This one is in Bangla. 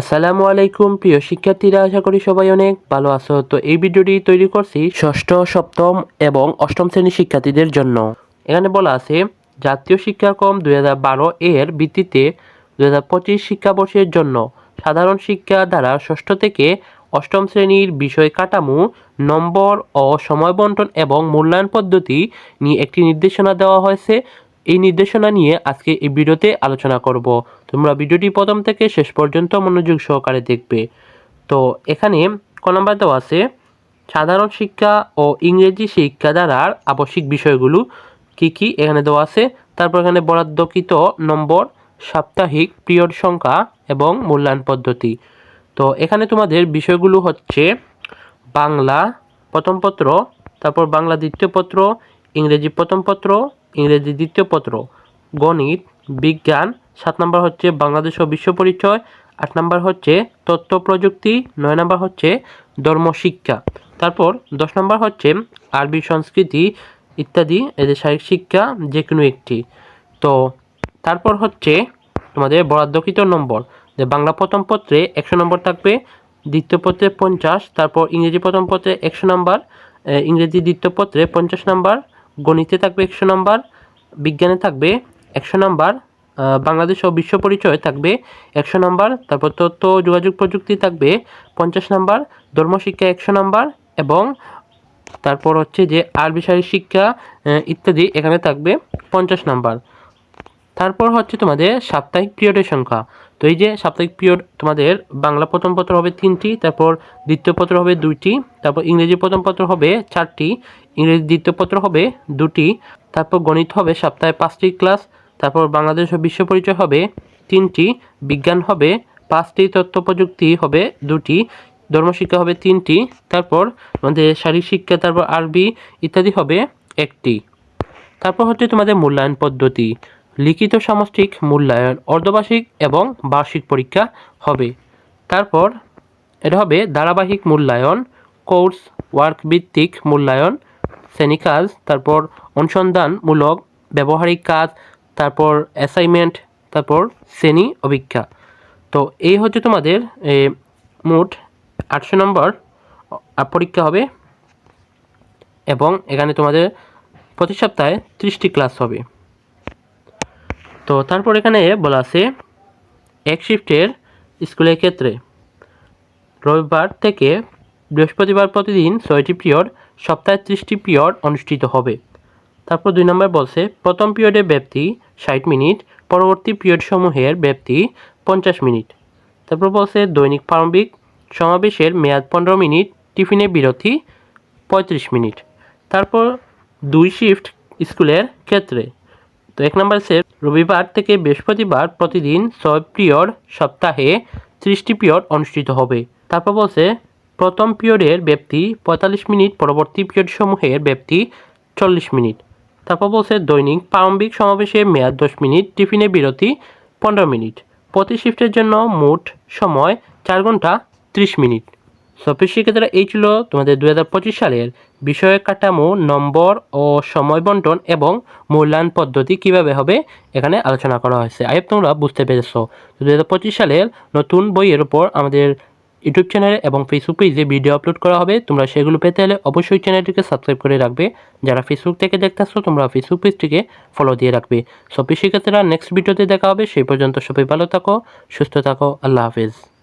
আসসালামু আলাইকুম, প্রিয় শিক্ষার্থীরা, আশা করি সবাই অনেক ভালো আছো। তো এই ভিডিওটি তৈরি করছি ষষ্ঠ, সপ্তম এবং অষ্টম শ্রেণির শিক্ষার্থীদের জন্য। এখানে বলা আছে, জাতীয় শিক্ষাক্রম দুই হাজার বারো এর ভিত্তিতে দুই হাজার পঁচিশ শিক্ষাবর্ষের জন্য সাধারণ শিক্ষা দ্বারা ষষ্ঠ থেকে অষ্টম শ্রেণির বিষয় কাঠামো, নম্বর ও সময় বন্টন এবং মূল্যায়ন পদ্ধতি নিয়ে একটি নির্দেশনা দেওয়া হয়েছে। এই নির্দেশনা নিয়ে আজকে এই ভিডিওতে আলোচনা করব। তোমরা ভিডিওটি প্রথম থেকে শেষ পর্যন্ত মনোযোগ সহকারে দেখবে। তো এখানে ক নাম্বার দেওয়া আছে, সাধারণ শিক্ষা ও ইংরেজি শিক্ষা দ্বারার আবশ্যিক বিষয়গুলো কি কি এখানে দেওয়া আছে? তারপর এখানে বরাদ্দকৃত নম্বর, সাপ্তাহিক পিরিয়ড সংখ্যা এবং মূল্যায়ন পদ্ধতি। তো এখানে তোমাদের বিষয়গুলো হচ্ছে বাংলা প্রথম পত্র তারপর বাংলা দ্বিতীয় পত্র ইংরেজি প্রথম পত্র ইংরেজি দ্বিতীয় পত্র, গণিত, বিজ্ঞান, সাত নম্বর হচ্ছে বাংলাদেশ ও বিশ্ব পরিচয়, আট নম্বর হচ্ছে তথ্য প্রযুক্তি, নয় নম্বর হচ্ছে ধর্ম শিক্ষা। তারপর দশ নম্বর হচ্ছে আরবি সংস্কৃতি ইত্যাদি, এদের শারীরিক শিক্ষা যে কোনো একটি। তো তারপর হচ্ছে তোমাদের বরাদ্দকৃত নম্বর, যে বাংলা প্রথম পত্রে একশো নম্বর থাকবে, দ্বিতীয় পত্রে পঞ্চাশ, তারপর ইংরেজি প্রথম পত্রে একশো নম্বর ইংরেজি দ্বিতীয় পত্রে পঞ্চাশ নম্বর, গণিতে থাকবে একশো নম্বর বিজ্ঞানে থাকবে একশো নম্বর বাংলাদেশ ও বিশ্ব পরিচয় থাকবে একশো নম্বর, তারপর তথ্য যোগাযোগ প্রযুক্তি থাকবে পঞ্চাশ নম্বর, ধর্মশিক্ষা একশো নম্বর এবং তারপর হচ্ছে যে আরবি বিষয় শিক্ষা ইত্যাদি এখানে থাকবে পঞ্চাশ নম্বর। তারপর হচ্ছে তোমাদের সাপ্তাহিক পিরিয়ডের সংখ্যা তো এই যে সাপ্তাহিক পিরিয়ড তোমাদের, বাংলা প্রথম পত্র হবে তিনটি, তারপর দ্বিতীয় পত্র হবে দুইটি, তারপর ইংরেজি প্রথম পত্র হবে চারটি, ইংরেজি দ্বিতীয় পত্র হবে দুটি, তারপর গণিত হবে সপ্তাহে পাঁচটি ক্লাস, তারপর বাংলাদেশ ও বিশ্ব পরিচয় হবে তিনটি, বিজ্ঞান হবে পাঁচটি, তথ্য প্রযুক্তি হবে দুটি, ধর্মশিক্ষা হবে তিনটি, তারপর আমাদের শারীরিক শিক্ষা, তারপর আরবি ইত্যাদি হবে একটি। তারপর হচ্ছে তোমাদের মূল্যায়ন পদ্ধতি। লিখিত সামষ্টিক মূল্যায়ন, অর্ধবার্ষিক এবং বার্ষিক পরীক্ষা হবে। তারপর এটা হবে ধারাবাহিক মূল্যায়ন, কোর্স ওয়ার্ক ভিত্তিক মূল্যায়ন, শ্রেণি কাজ, তারপর অনুসন্ধানমূলক ব্যবহারিক কাজ, তারপর অ্যাসাইনমেন্ট তারপর শ্রেণি অভিজ্ঞা তো এই হচ্ছে তোমাদের মোট আটশো নম্বর পরীক্ষা হবে এবং এখানে তোমাদের প্রতি সপ্তাহে ত্রিশটি ক্লাস হবে। তো তারপর এখানে বলা আছে, এক শিফটের স্কুলের ক্ষেত্রে রবিবার থেকে বৃহস্পতিবার প্রতিদিন ছয়টি পিরিয়ড সপ্তাহে ত্রিশটি পিরিয়ড অনুষ্ঠিত হবে। তারপর দুই নম্বর বলছে, প্রথম পিরিয়ডের ব্যাপ্তি ষাট মিনিট, পরবর্তী পিরিয়ড সমূহের ব্যাপ্তি পঞ্চাশ মিনিট। তারপর বলছে, দৈনিক প্রারম্ভিক সমাবেশের মেয়াদ পনেরো মিনিট, টিফিনে বিরতি পঁয়ত্রিশ মিনিট। তারপর দুই শিফট স্কুলের ক্ষেত্রে তো এক নম্বর সেট, রবিবার থেকে বৃহস্পতিবার প্রতিদিন ছয় পিরিয়ড সপ্তাহে ত্রিশটি পিরিয়ড অনুষ্ঠিত হবে। তারপর বলছে, প্রথম পিরিয়ডের ব্যাপ্তি পঁয়তাল্লিশ মিনিট, পরবর্তী পিরিয়ড সমূহের ব্যাপ্তি চল্লিশ মিনিট। তারপর বলছে, দৈনিক প্রারম্ভিক সমাবেশে মেয়াদ দশ মিনিট, টিফিনে বিরতি পনেরো মিনিট। প্রতি শিফটের জন্য মোট সময় চার ঘণ্টা ত্রিশ মিনিট। সফিস শিক্ষার্থীরা এই ছিল তোমাদের দু হাজার পঁচিশ সালের বিষয় কাঠামো, নম্বর ও সময় বন্টন এবং মূল্যায়ন পদ্ধতি কীভাবে হবে এখানে আলোচনা করা হয়েছে। আইব তোমরা বুঝতে পেরেছ। দু সালের নতুন বইয়ের উপর আমাদের ইউটিউব চ্যানেলে এবং ফেসবুক পেজে ভিডিও আপলোড করা হবে। তোমরা সেগুলো পেতে হলে অবশ্যই চ্যানেলটিকে সাবস্ক্রাইব করে রাখবে। যারা ফেসবুক থেকে দেখতেছো তোমরা ফেসবুক পেজটিকে ফলো দিয়ে রাখবে। সব শিক্ষার্থীরা নেক্সট ভিডিওতে দেখা হবে। সেই পর্যন্ত সবাই ভালো থাকো, সুস্থ থাকো। আল্লাহ হাফেজ।